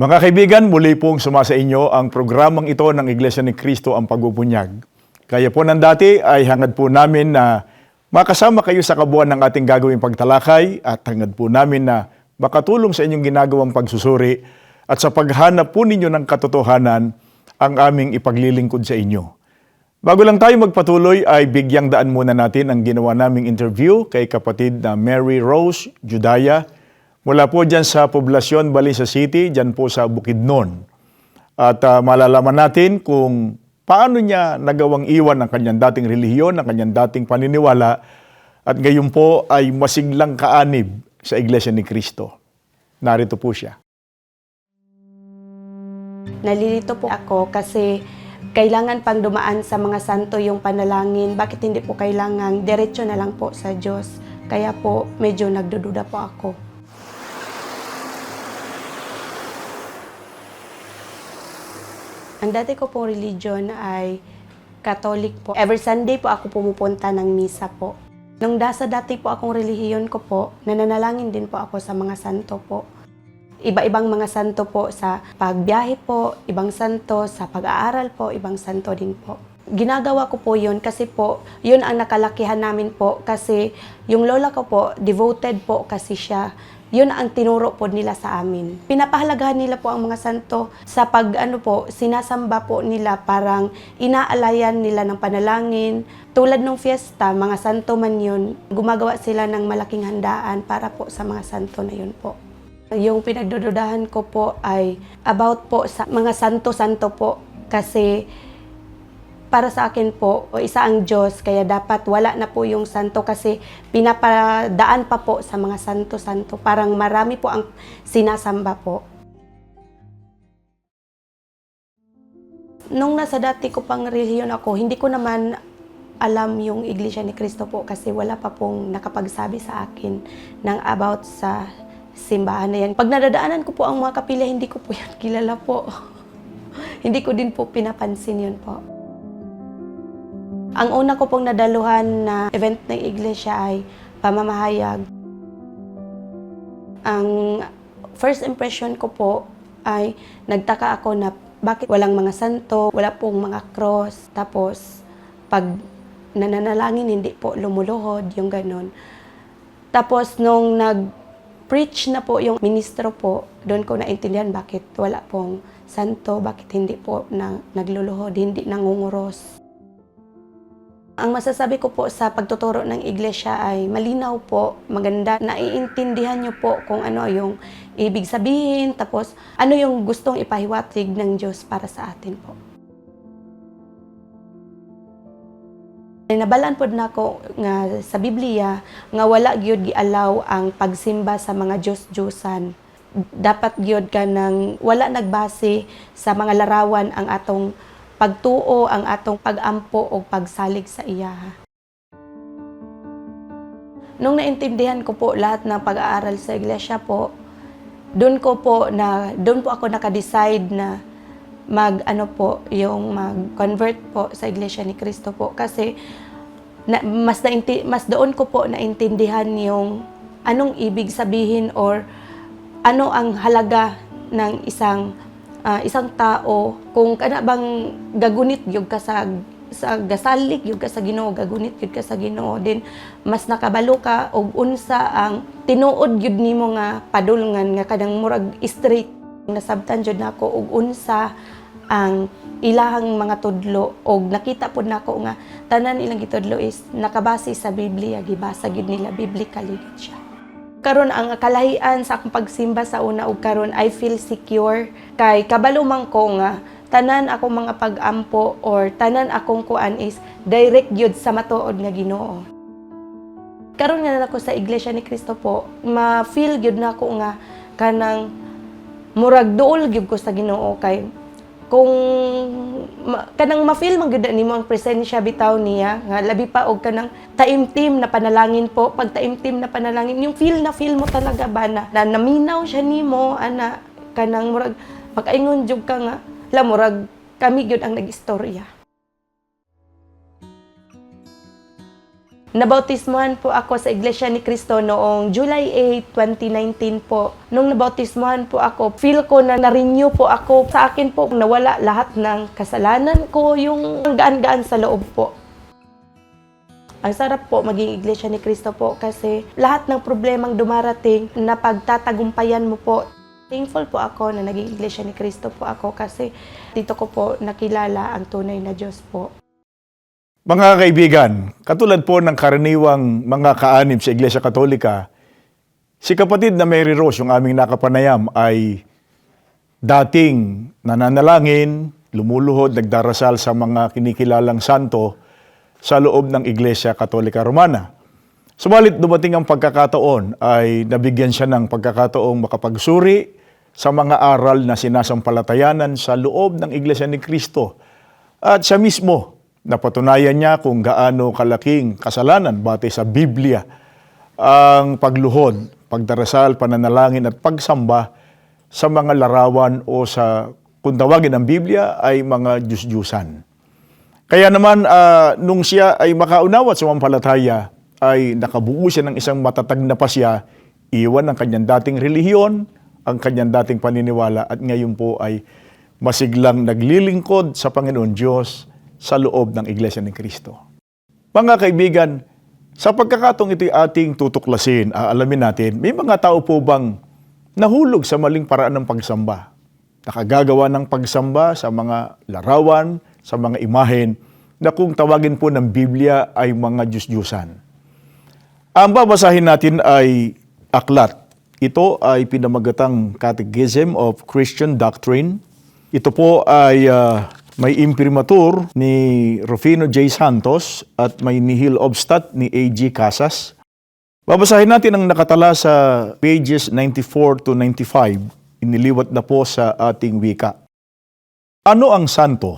Mga kaibigan, muli pong sumasa inyo ang programang ito ng Iglesia ni Cristo ang Pagpupunyag. Kaya po ng dati ay hangad po namin na makasama kayo sa kabuuan ng ating gagawing pagtalakay at hangad po namin na makatulong sa inyong ginagawang pagsusuri at sa paghanap po ninyo ng katotohanan ang aming ipaglilingkod sa inyo. Bago lang tayo magpatuloy ay bigyang daan muna natin ang ginawa naming interview kay kapatid na Mary Rose Judaya mula po dyan sa poblasyon Balisa City, dyan po sa Bukidnon. At ah, malalaman natin kung paano niya nagawang iwan ang kanyang dating relihiyon, ang kanyang dating paniniwala at ngayon po ay masiglang kaanib sa Iglesia ni Cristo. Narito po siya. Nalilito po ako kasi kailangan pang dumaan sa mga santo yung panalangin. Bakit hindi po kailangan? Diretso na lang po sa Diyos. Kaya po medyo nagdududa po ako. Ang dati ko pong religion ay Catholic po. Every Sunday po ako pumupunta ng misa po. Nung dasa dati po akong relihiyon ko po, nananalangin din po ako sa mga santo po iba-ibang mga santo po sa pagbiyahe po, ibang santo sa pag-aaral po, ibang santo din po. Ginagawa ko po yun kasi po, yun ang nakalakihan namin po kasi yung lola ko po, devoted po kasi siya. Yun ang tinuro po nila sa amin. Pinapahalagahan nila po ang mga santo sa pag ano po, sinasamba po nila parang inaalayan nila ng panalangin. Tulad ng fiesta, mga santo man yun, gumagawa sila ng malaking handaan para po sa mga santo na yun po. Yung pinagdududahan ko po ay about po sa mga santo-santo po kasi para sa akin po, isa ang Diyos, kaya dapat wala na po yung santo kasi pinapadaan pa po sa mga santo-santo. Parang marami po ang sinasamba po. Nung nasa dati ko pang relihiyon ako, hindi ko naman alam yung Iglesia ni Cristo po kasi wala pa pong nakapagsabi sa akin ng about sa simbahan na yan. Pag nadadaanan ko po ang mga kapilya, hindi ko po yan kilala po. hindi ko din po pinapansin yun po. Ang una ko pong nadaluhan na event ng iglesia ay pamamahayag. Ang first impression ko po ay nagtaka ako na bakit walang mga santo, wala pong mga cross, tapos pag nananalangin hindi po lumuluhod, yung ganun. Tapos nung nag preach na po yung ministro po, doon ko naintindihan bakit wala pong santo, bakit hindi po na, nagluluhod, hindi nangunguros. Ang masasabi ko po sa pagtuturo ng iglesia ay malinaw po, maganda, naiintindihan niyo po kung ano yung ibig sabihin, tapos ano yung gustong ipahiwatig ng Diyos para sa atin po. Nabalaan pod nako nga sa Biblia nga wala gyud gialaw ang pagsimba sa mga Dios-Diyosan. Dapat gyud ka nang wala nagbase sa mga larawan ang atong pagtuo, ang atong pagampo o pagsalig sa iya. Nung naintindihan ko po lahat ng pag-aaral sa iglesia po, doon ko po na doon po ako naka-decide na mag ano po yung mag-convert po sa Iglesia ni Cristo po kasi na, mas nainti, mas doon ko po naintindihan yung anong ibig sabihin or ano ang halaga ng isang ah, isang tao kung kana bang gagunit gyud ka sa sa gasalig gyud ka sa Ginoo gagunit gyud ka sa Ginoo din mas nakabalo ka og unsa ang tinuod gyud nimo nga padulngan nga kadang murag straight. Nasabtan jud nako og unsa ang ilahang mga tudlo og nakita pud nako nga tanan ilang gitudlo is nakabase sa Biblia gibasa gyud nila biblically gid siya karon ang kalahian sa akong pagsimba sa una ug karon I feel secure. Kay kabalo man ko nga tanan akong mga pag-ampo or tanan akong kuan is direct gyud sa matuod nga Ginoo. Karon nga nako sa iglesia ni Kristo po ma-feel gyud nako nga kanang murag duol gyud ko sa Ginoo kay kung ma, kanang ma-feel man gyud nimo ang presensya bitaw niya nga labi pa og kanang taimtim na panalangin po. Pag taimtim na panalangin yung feel na feel mo talaga ba na, na naminaw siya nimo ana kanang murag pag-aingon jud ka nga la murag kami gyud ang nag-istorya Nabautismuhan po ako sa Iglesia ni Cristo noong July 8, 2019 po. Nung nabautismuhan po ako, feel ko na na-renew po ako. Sa akin po, nawala lahat ng kasalanan ko, yung gaan-gaan sa loob po. Ang sarap po maging Iglesia ni Cristo po kasi lahat ng problemang dumarating na pagtatagumpayan mo po. Thankful po ako na naging Iglesia ni Cristo po ako kasi dito ko po nakilala ang tunay na Diyos po. Mga kaibigan, katulad po ng karaniwang mga kaanib sa Iglesia Katolika, si kapatid na Mary Rose, yung aming nakapanayam, ay dating nananalangin, lumuluhod, nagdarasal sa mga kinikilalang santo sa loob ng Iglesia Katolika Romana. Subalit dumating ang pagkakataon ay nabigyan siya ng pagkakataong makapagsuri sa mga aral na sinasampalatayanan sa loob ng Iglesia ni Kristo. At siya mismo, napatunayan niya kung gaano kalaking kasalanan batay sa Biblia ang pagluhod, pagdarasal, pananalangin at pagsamba sa mga larawan o sa, kung tawagin ng Biblia, ay mga Diyos-Diyusan. Kaya naman, ah, nung siya ay makaunawa sa mampalataya, ay nakabuo siya ng isang matatag na pasya, iwan ang kanyang dating relihiyon, ang kanyang dating paniniwala, at ngayon po ay masiglang naglilingkod sa Panginoon Diyos sa loob ng Iglesia ni Kristo. Mga kaibigan, sa pagkakatong ito'y ating tutuklasin, aalamin natin, may mga tao po bang nahulog sa maling paraan ng pagsamba? Nakagagawa ng pagsamba sa mga larawan, sa mga imahen, na kung tawagin po ng Biblia ay mga Diyos-Diyusan. Ang babasahin natin ay aklat. Ito ay pinamagatang Catechism of Christian Doctrine. Ito po ay ah, may imprimatur ni Rufino J. Santos at may nihil obstat ni A.G. Casas. Babasahin natin ang nakatala sa pages 94 to 95. Iniliwat na po sa ating wika. Ano ang santo?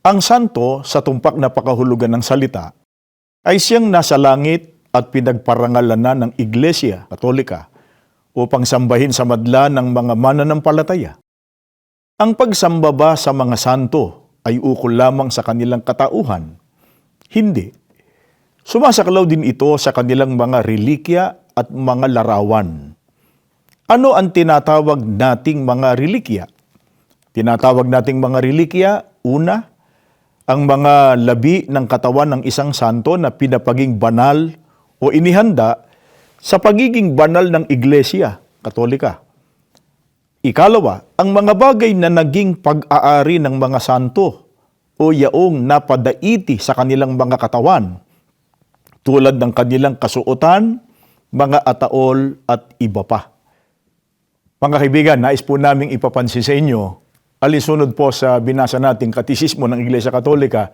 Ang santo, sa tumpak na pakahulugan ng salita, ay siyang nasa langit at pinagparangalan na ng Iglesia Katolika upang sambahin sa madla ng mga mananampalataya. Ang pagsamba ba sa mga santo ay ukol lamang sa kanilang katauhan? Hindi. Sumasaklaw din ito sa kanilang mga relikya at mga larawan. Ano ang tinatawag nating mga relikya? Tinatawag nating mga relikya, una, ang mga labi ng katawan ng isang santo na pinapaging banal o inihanda sa pagiging banal ng Iglesia Katolika. Ikalawa, ang mga bagay na naging pag-aari ng mga santo o yaong napadaiti sa kanilang mga katawan, tulad ng kanilang kasuotan, mga ataol at iba pa. Mga kaibigan, nais po naming ipapansin sa inyo, alisunod po sa binasa nating katisismo ng Iglesia Katolika,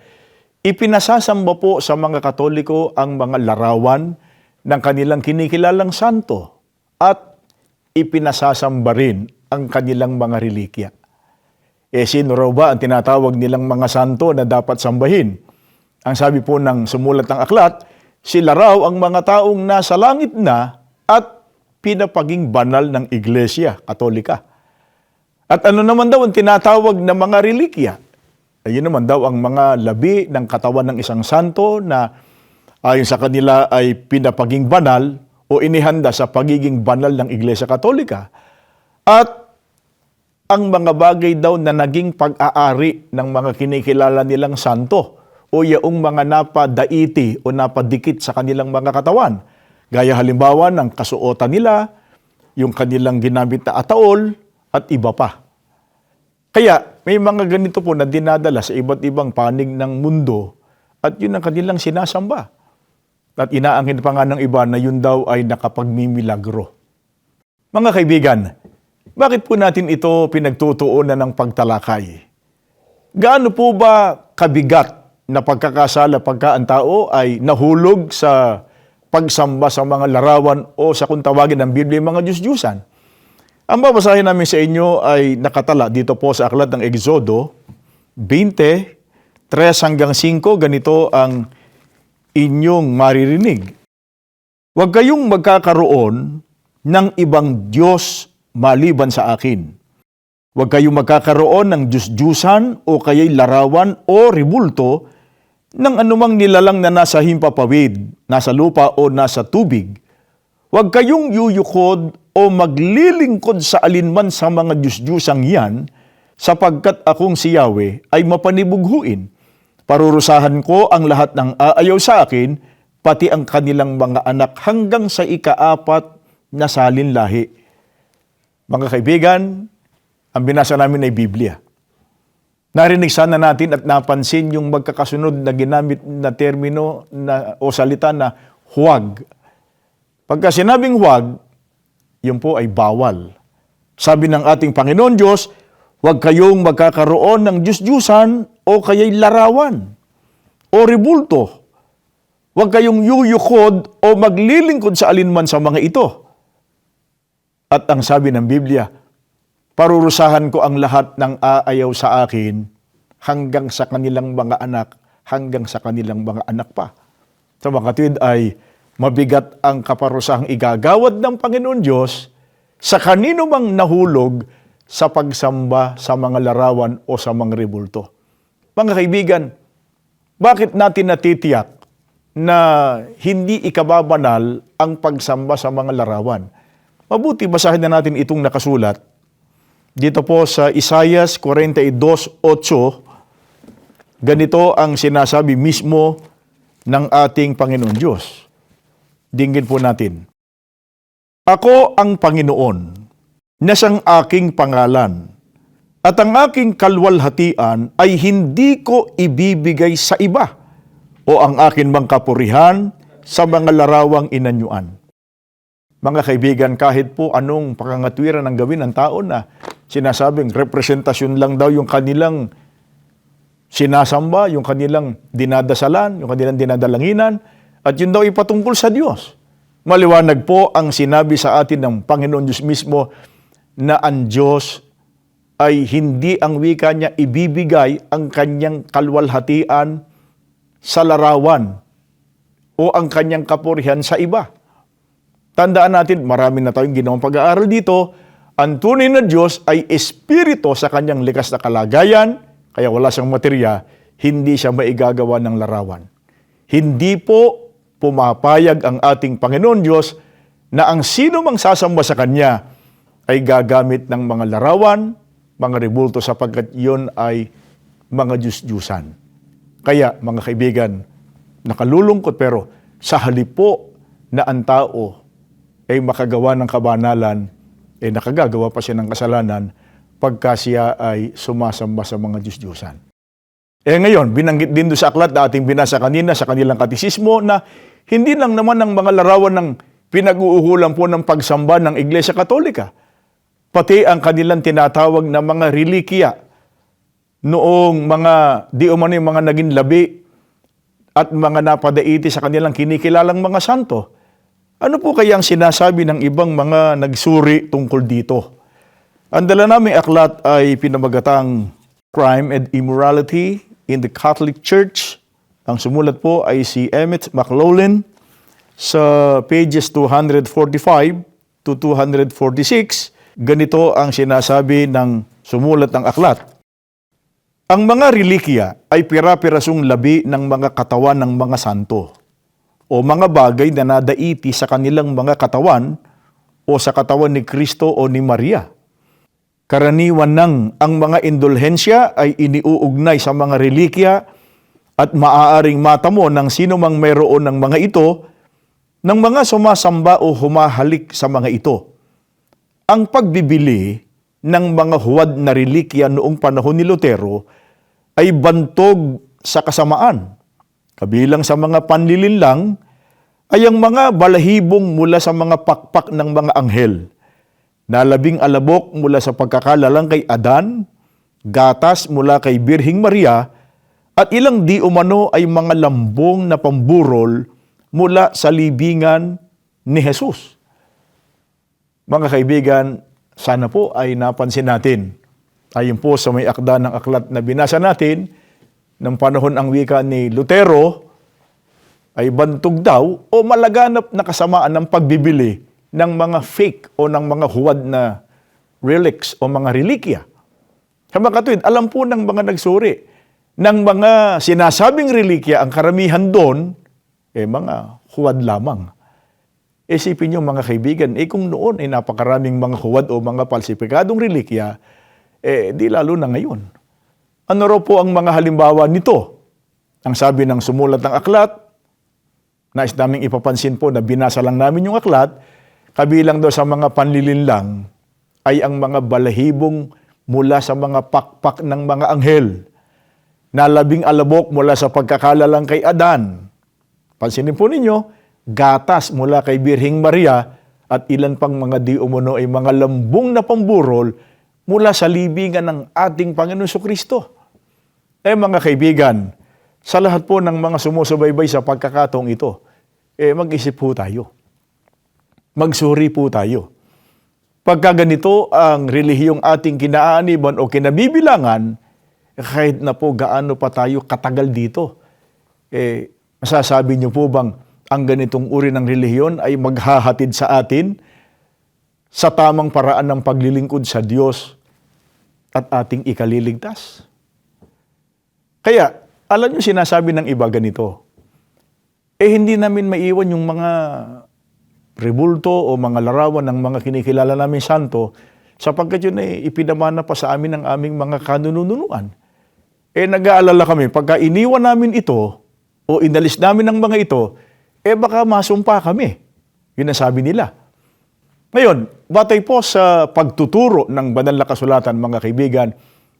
ipinasasamba po sa mga Katoliko ang mga larawan ng kanilang kinikilalang santo at ipinasasamba rin ang kanilang mga relikya. E sino raw ba ang tinatawag nilang mga santo na dapat sambahin? Ang sabi po ng sumulat ng aklat, sila raw ang mga taong nasa langit na at pinapaging banal ng Iglesia Katolika. At ano naman daw ang tinatawag na mga relikya? Ayun naman daw ang mga labi ng katawan ng isang santo na ayon sa kanila ay pinapaging banal o inihanda sa pagiging banal ng Iglesia Katolika. At ang mga bagay daw na naging pag-aari ng mga kinikilala nilang santo o yaong mga napadaiti o napadikit sa kanilang mga katawan. Gaya halimbawa ng kasuotan nila, yung kanilang ginamit na ataol at iba pa. Kaya may mga ganito po na dinadala sa iba't ibang panig ng mundo at yun ang kanilang sinasamba. At inaangkin pa nga ng iba na yun daw ay nakapagmimilagro. Mga kaibigan, bakit po natin ito pinagtutuunan ng pagtalakay? Gaano po ba kabigat na pagkakasala pagka ang tao ay nahulog sa pagsamba sa mga larawan o sa kung tawagin ng Biblia mga Diyos-Diyusan? Ang babasahin namin sa inyo ay nakatala dito po sa aklat ng Exodo 20, 3 hanggang 5. Ganito ang inyong maririnig. Huwag kayong magkakaroon ng ibang Diyos maliban sa akin. Huwag kayong magkakaroon ng Diyos-Diyusan o kaya'y larawan o ribulto ng anumang nilalang na nasa himpapawid, nasa lupa o nasa tubig. Huwag kayong yuyukod o maglilingkod sa alinman sa mga Diyos-Diyusang yan, sapagkat akong si Yahweh ay mapanibughuin. Parurusahan ko ang lahat ng aayaw sa akin, pati ang kanilang mga anak hanggang sa ikaapat na salin lahi. Mga kaibigan, ang binasa namin ay Biblia. Narinig sana natin at napansin yung magkakasunod na ginamit na termino na, o salita na huwag. Pagka sinabing huwag, yun po ay bawal. Sabi ng ating Panginoon Diyos, huwag kayong magkakaroon ng Diyos-Diyusan o kaya'y larawan o ribulto. Huwag kayong yuyukod o maglilingkod sa alinman sa mga ito. At ang sabi ng Biblia, parurusahan ko ang lahat ng aayaw sa akin hanggang sa kanilang mga anak, hanggang sa kanilang mga anak pa. Sa mga kapatid ay mabigat ang kaparusahang igagawad ng Panginoon Diyos sa kanino mang nahulog sa pagsamba sa mga larawan o sa mga rebulto. Mga kaibigan, bakit natin natitiyak na hindi ikababanal ang pagsamba sa mga larawan? Mabuti basahin na natin itong nakasulat dito po sa Isaias 42:8 ganito ang sinasabi mismo ng ating Panginoon Diyos. Dinggin po natin. Ako ang Panginoon, na siyang aking pangalan, at ang aking kalwalhatian ay hindi ko ibibigay sa iba o ang akin mang kapurihan sa mga larawang inanyuan. Mga kaibigan, kahit po anong pangangatwiran ang gawin ng tao na sinasabing representasyon lang daw yung kanilang sinasamba, yung kanilang dinadasalan, yung kanilang dinadalanginan, at yun daw ipatungkol sa Diyos. Maliwanag po ang sinabi sa atin ng Panginoon Diyos mismo na ang Diyos ay hindi ang wika niya ibibigay ang kanyang kalwalhatian sa larawan o ang kanyang kapurihan sa iba. Tandaan natin, marami na tayong ginawang pag-aaral dito, ang tunay na Diyos ay espiritu sa kanyang likas na kalagayan, kaya wala siyang materya, hindi siya maigagawa ng larawan. Hindi po pumapayag ang ating Panginoon Diyos na ang sino mang sasamba sa Kanya ay gagamit ng mga larawan, mga rebulto sapagkat iyon ay mga Diyos-Diyusan. Kaya mga kaibigan, nakalulungkot pero sa halip po na ang tao ay makagawa ng kabanalan, eh nakagagawa pa siya ng kasalanan pagka siya ay sumasamba sa mga Diyos-Diyusan. Eh ngayon, binanggit din doon sa aklat na ating binasa kanina sa kanilang katisismo na hindi lang naman ang mga larawan ng pinag-uuhulan po ng pagsamba ng Iglesia Katolika, pati ang kanilang tinatawag na mga relikia noong mga di umano mga naging labi at mga napadaiti sa kanilang kinikilalang mga santo. Ano po kaya ang sinasabi ng ibang mga nagsuri tungkol dito? Ang dala naming aklat ay pinamagatang Crime and Immorality in the Catholic Church. Ang sumulat po ay si Emmett McLaughlin sa pages 245 to 246. Ganito ang sinasabi ng sumulat ng aklat. Ang mga relikya ay pira-pirasong labi ng mga katawan ng mga santo o mga bagay na nadaiti sa kanilang mga katawan o sa katawan ni Kristo o ni Maria. Karaniwan nang ang mga indulhensya ay iniuugnay sa mga relikya at maaaring matamo ng sino mang mayroon ng mga ito ng mga sumasamba o humahalik sa mga ito. Ang pagbibili ng mga huwad na relikya noong panahon ni Lutero ay bantog sa kasamaan. Kabilang sa mga panlilinlang ay ang mga balahibong mula sa mga pakpak ng mga anghel na labing alabok mula sa pagkakalalang kay Adan, gatas mula kay Birhing Maria, at ilang di umano ay mga lambong na pamburol mula sa libingan ni Jesus. Mga kaibigan, sana po ay napansin natin. Ayon po sa may akda ng aklat na binasa natin, ng panahon ang wika ni Lutero, ay bantog daw o malaganap na kasamaan ng pagbibili ng mga fake o ng mga huwad na relics o mga relikya. Sa mga katuwid, alam po ng mga nagsuri ng mga sinasabing relikya, ang karamihan doon, eh mga huwad lamang. Isipin nyo mga kaibigan, eh kung noon ay napakaraming mga huwad o mga palsipikadong relikya, eh di lalo na ngayon. Ano raw po ang mga halimbawa nito? Ang sabi ng sumulat ng aklat, nais naming ipapansin po na binasa lang namin yung aklat, kabilang daw sa mga panlilinlang ay ang mga balahibong mula sa mga pakpak ng mga anghel na labing alabok mula sa pagkakalalang kay Adan. Pansinin po ninyo, gatas mula kay Birhing Maria at ilan pang mga di umuno ay mga lambong na pamburol mula sa libingan ng ating Panginoon Kristo. Eh mga kaibigan, sa lahat po ng mga sumusubaybay sa pagkakataong ito, eh mag-isip po tayo. Magsuri po tayo. Pagka ganito ang relihiyong ating kinaaniban o kinabibilangan, kahit na po gaano pa tayo katagal dito, eh, masasabi niyo po bang ang ganitong uri ng relihiyon ay maghahatid sa atin sa tamang paraan ng paglilingkod sa Diyos at ating ikaliligtas? Kaya, alam niyo sinasabi ng iba ganito, eh hindi namin maiwan yung mga rebulto o mga larawan ng mga kinikilala namin santo sapagkat yun ay ipinamana pa sa amin ng aming mga kanununuan. Eh nag-aalala kami, pagka iniwan namin ito o inalis namin ang mga ito, eh baka masumpa kami. Yun ang sabi nila. Ngayon, batay po sa pagtuturo ng banal na kasulatan, mga kaibigan,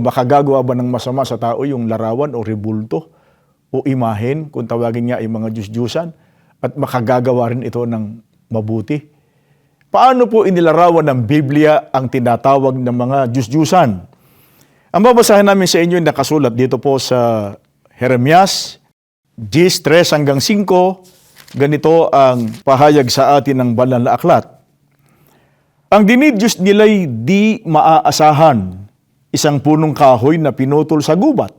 makagagawa ba ng masama sa tao yung larawan o rebulto o imahen, kung tawagin niya ay mga Diyos-Diyusan, at makagagawa rin ito ng mabuti. Paano po inilarawan ng Biblia ang tinatawag ng mga Diyos-Diyusan? Ang babasahin namin sa inyo ay nakasulat dito po sa Jeremias 10:3 hanggang 5. Ganito ang pahayag sa atin ng banal na aklat. Ang dinidyos nila'y di maaasahan, isang punong kahoy na pinutol sa gubat,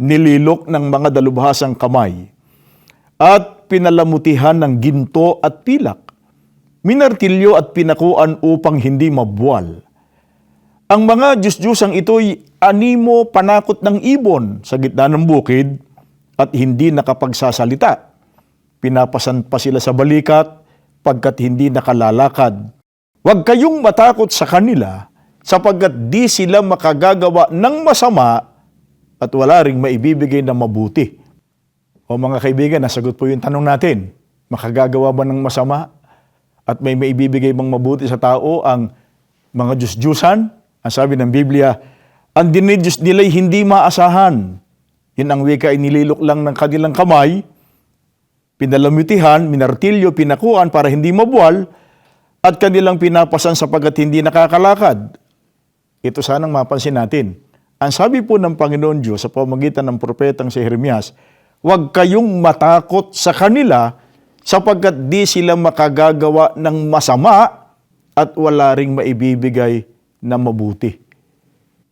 nililok ng mga dalubhasang kamay, at pinalamutihan ng ginto at pilak, minartilyo at pinakuan upang hindi mabuwal. Ang mga Diyos-Diyosang ito'y animo panakot ng ibon sa gitna ng bukid at hindi nakapagsasalita. Pinapasan pa sila sa balikat pagkat hindi nakalalakad. Huwag kayong matakot sa kanila sapagkat di sila makagagawa ng masama at wala ring maibibigay na mabuti. O mga kaibigan, nasagot po yung tanong natin. Makagagawa ba ng masama at may maibibigay bang mabuti sa tao ang mga Diyos-Diyusan? Ang sabi ng Biblia, ang dinidiyos nila'y hindi maasahan. Yun ang wika ay nililok lang ng kanilang kamay, pinalamutihan, minartilyo, pinakuan para hindi mabuwal, at kanilang pinapasan sapagkat hindi nakakalakad. Ito sanang mapansin natin. Ang sabi po ng Panginoon Diyos sa pamagitan ng propetang si Jeremias, huwag kayong matakot sa kanila sapagkat di sila makagagawa ng masama at wala ring maibibigay na mabuti.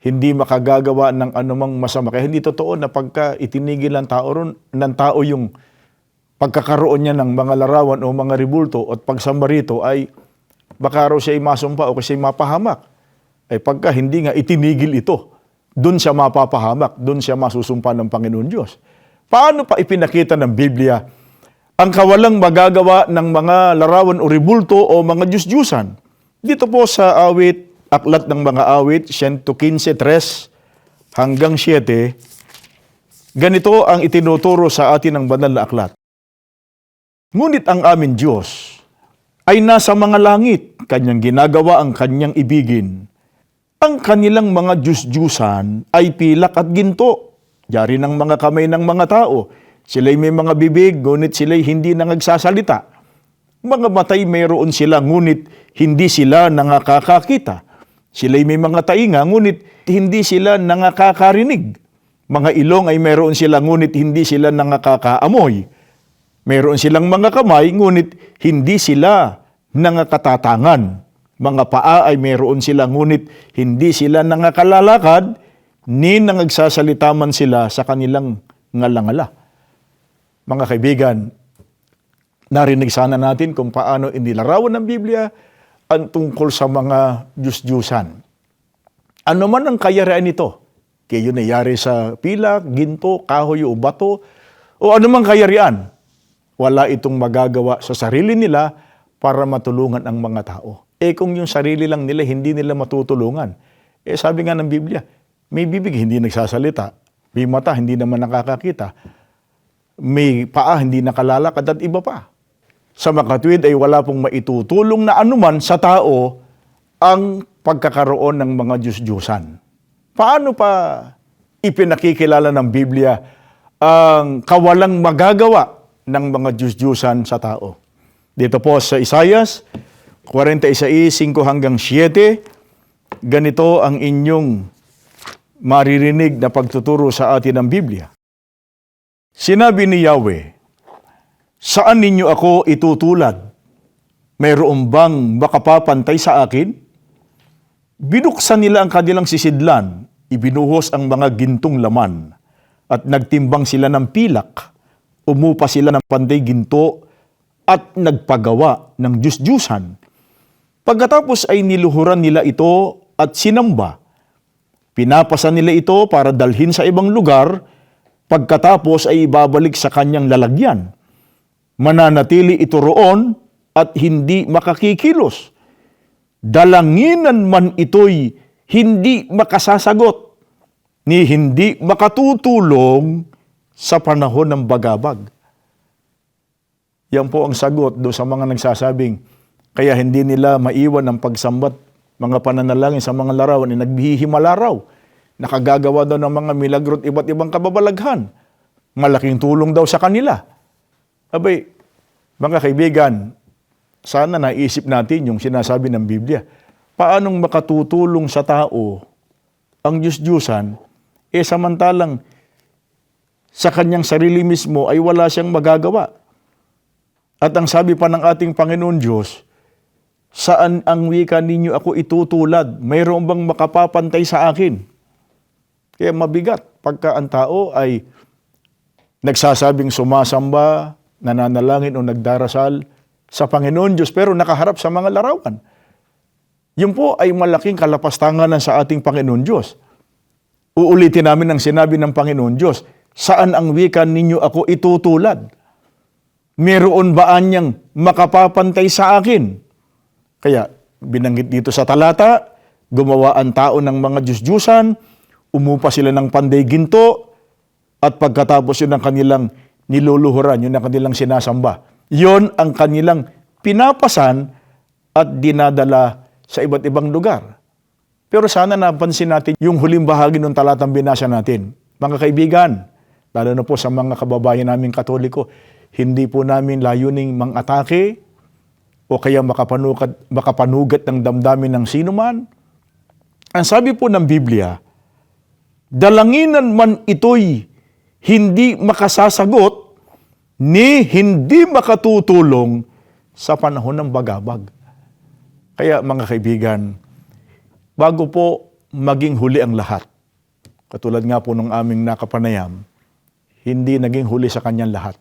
Hindi makagagawa ng anumang masama. Kaya hindi totoo na pagka itinigil ng tao, ron, ng tao yung pagkakaroon niya ng mga larawan o mga ribulto at pagsamba rito ay baka raw siya ay masumpa o kasi mapahamak. Ay pagka hindi nga itinigil ito, doon siya mapapahamak, doon siya masusumpa ng Panginoon Diyos. Paano pa ipinakita ng Biblia ang kawalang magagawa ng mga larawan o ribulto o mga Diyos-Diyusan? Dito po sa awit, aklat ng mga awit, 115.3 hanggang 7, ganito ang itinuturo sa atin ng banal na aklat. Ngunit ang amin Diyos ay nasa mga langit, kanyang ginagawa ang kanyang ibigin. Ang kanilang mga Diyos-Diyusan ay pilak at ginto, yari ng mga kamay ng mga tao. Sila'y may mga bibig, ngunit sila'y hindi nangagsasalita. Mga matay mayroon sila, ngunit hindi sila nangakakakita. Sila'y may mga tainga, ngunit hindi sila nangakakarinig. Mga ilong ay mayroon sila, ngunit hindi sila nangakakaamoy. Mayroon silang mga kamay, ngunit hindi sila nangakatatangan. Mga paa ay mayroon sila, ngunit hindi sila nangakalalakad, ni nangagsasalita man sila sa kanilang ngalangala. Mga kaibigan, narinig sana natin kung paano inilarawan ng Biblia ang tungkol sa mga Diyos-Diyusan. Ano man ang kayarian nito, Kaya yun nangyari sa pilak, ginto, kahoy o bato, o anumang kayarian. Wala itong magagawa sa sarili nila para matulungan ang mga tao. Eh kung yung sarili lang nila, hindi nila matutulungan. Eh sabi nga ng Biblia, may bibig hindi nagsasalita, may mata hindi naman nakakakita, may paa hindi nakalalakad at iba pa. Sa makatwid ay wala pong maitutulong na anuman sa tao ang pagkakaroon ng mga Diyos-Diyosan. Paano pa ipinakikilala ng Biblia ang kawalang magagawa ng mga Diyos-Diyosan sa tao? Dito po sa Isayas 46, 5 hanggang 7, ganito ang inyong maririnig na pagtuturo sa atin ng Biblia. Sinabi ni Yahweh, Saan ninyo ako itutulad? Mayroon bang makapapantay sa akin? Binuksan nila ang kanilang sisidlan, ibinuhos ang mga gintong laman, at nagtimbang sila ng pilak, umupa sila ng panday ginto, at nagpagawa ng Diyos-Diyusan. Pagkatapos ay niluhuran nila ito at sinamba. Pinapasan nila ito para dalhin sa ibang lugar, pagkatapos ay ibabalik sa kanyang lalagyan. Mananatili ito roon at hindi makakikilos. Dalanginan man ito'y hindi makasasagot, ni hindi makatutulong sa panahon ng bagabag. Yan po ang sagot do sa mga nagsasabing, kaya hindi nila maiwan ang pagsambat mga pananalangin sa mga larawan ni naghihimala raw. Nakagagawa daw ng mga milagro at iba't ibang kababalaghan. Malaking tulong daw sa kanila. Abay, mga kaibigan, sana naisip natin yung sinasabi ng Biblia. Paanong makatutulong sa tao ang Diyos-Diyusan, eh samantalang sa kanyang sarili mismo ay wala siyang magagawa. At ang sabi pa ng ating Panginoon Diyos, saan ang wika ninyo ako itutulad? Mayroon bang makapapantay sa akin? Kaya mabigat pagka ang tao ay nagsasabing sumasamba, nananalangin o nagdarasal sa Panginoon Diyos pero nakaharap sa mga larawan. Yun po ay malaking kalapastanganan sa ating Panginoon Diyos. Uulitin namin ang sinabi ng Panginoon Diyos, saan ang wika ninyo ako itutulad? Meron ba anyang makapapantay sa akin? Kaya binanggit dito sa talata, gumawa ang tao ng mga Diyos-Diyusan, umupa sila ng panday ginto, at pagkatapos yun ang kanilang niluluhuran, yun ang kanilang sinasamba. Yun ang kanilang pinapasan at dinadala sa iba't ibang lugar. Pero sana napansin natin yung huling bahagi ng talatang binasa natin. Mga kaibigan, lalo na po sa mga kababayan namin katoliko, hindi po namin layuning mang-atake o kaya makapanugat, makapanugat ng damdamin ng sino man. Ang sabi po ng Biblia, dalanginan man ito'y hindi makasasagot ni hindi makatutulong sa panahon ng bagabag. Kaya mga kaibigan, bago po maging huli ang lahat, katulad nga po ng aming nakapanayam, hindi naging huli sa kanyang lahat.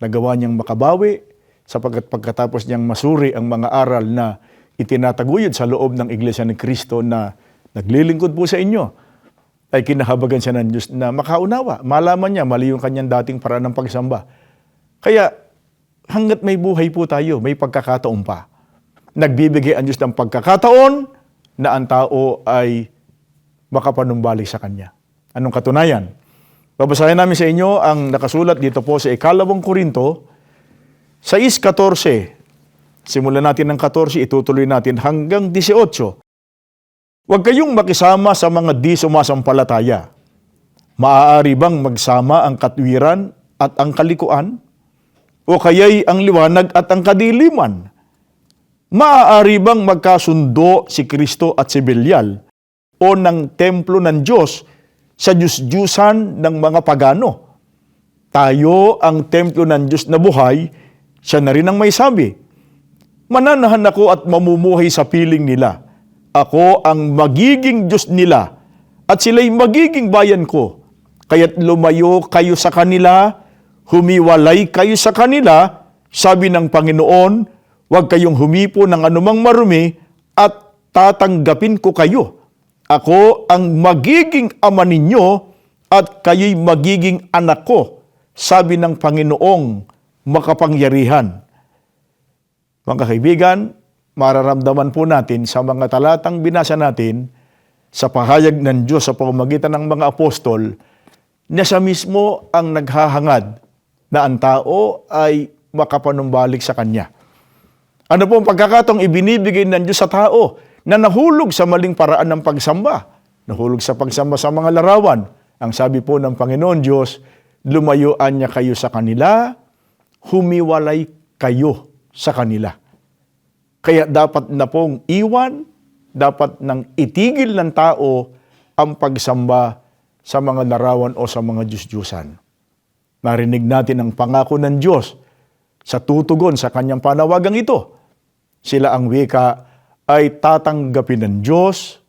Nagawa niyang makabawi sapagkat pagkatapos niyang masuri ang mga aral na itinataguyod sa loob ng Iglesia ni Kristo na naglilingkod po sa inyo, ay kinahabagan siya ng Diyos na makaunawa. Malaman niya, mali yung kanyang dating paraan ng pagsamba. Kaya, hanggat may buhay po tayo, may pagkakataon pa. Nagbibigay ang Diyos ng pagkakataon na ang tao ay makapanumbalik sa Kanya. Anong katunayan? Babasahin namin sa inyo ang nakasulat dito po sa ikalawang Korinto, 6.14. Simulan natin ng 14, itutuloy natin hanggang 18. Huwag kayong makisama sa mga di sumasampalataya. Maaari bang magsama ang katwiran at ang kalikuan? O kaya'y ang liwanag at ang kadiliman? Maaari bang magkasundo si Kristo at si Belial o ng templo ng Diyos sa Diyos-Diyusan ng mga pagano? Tayo ang templo ng Diyos na buhay, siya na rin ang may sabi. Mananahan ako at mamumuhay sa piling nila. Ako ang magiging Diyos nila at sila'y magiging bayan ko. Kaya't lumayo kayo sa kanila, humiwalay kayo sa kanila, sabi ng Panginoon, huwag kayong humipo ng anumang marumi at tatanggapin ko kayo. Ako ang magiging ama ninyo at kayo'y magiging anak ko, sabi ng Panginoong makapangyarihan. Mga kaibigan, mararamdaman po natin sa mga talatang binasa natin sa pahayag ng Diyos sa pamamagitan ng mga apostol na siya mismo ang naghahangad na ang tao ay makapanumbalik sa Kanya. Ano po ang pagkakataong ibinibigay ng Diyos sa tao na nahulog sa maling paraan ng pagsamba? Nahulog sa pagsamba sa mga larawan. Ang sabi po ng Panginoon Diyos, lumayuan niya kayo sa kanila, humiwalay kayo sa kanila. Kaya dapat na pong iwan, dapat nang itigil ng tao ang pagsamba sa mga larawan o sa mga Diyos-Diyusan. Narinig natin ang pangako ng Diyos sa tutugon sa kanyang panawagang ito. Sila ang wika ay tatanggapin ng Diyos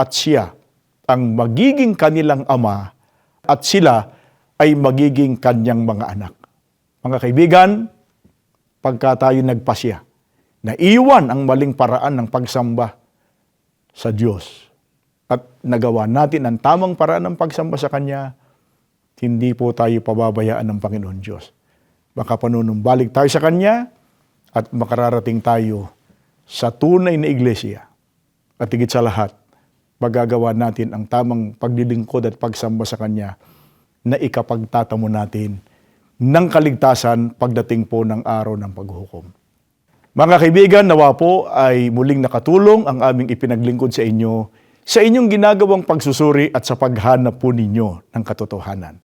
at siya ang magiging kanilang ama at sila ay magiging kanyang mga anak. Mga kaibigan, pagka tayo nagpasya, na iwan ang maling paraan ng pagsamba sa Diyos at nagawa natin ang tamang paraan ng pagsamba sa Kanya, hindi po tayo pababayaan ng Panginoon Diyos. Baka panunumbalik tayo sa Kanya at makararating tayo sa tunay na iglesia. At higit sa lahat, magagawa natin ang tamang paglilingkod at pagsamba sa Kanya na ikapagtatamo natin ng kaligtasan pagdating po ng araw ng paghukom. Mga kaibigan, nawa po ay muling nakatulong ang aming ipinaglingkod sa inyo sa inyong ginagawang pagsusuri at sa paghanap po ninyo ng katotohanan.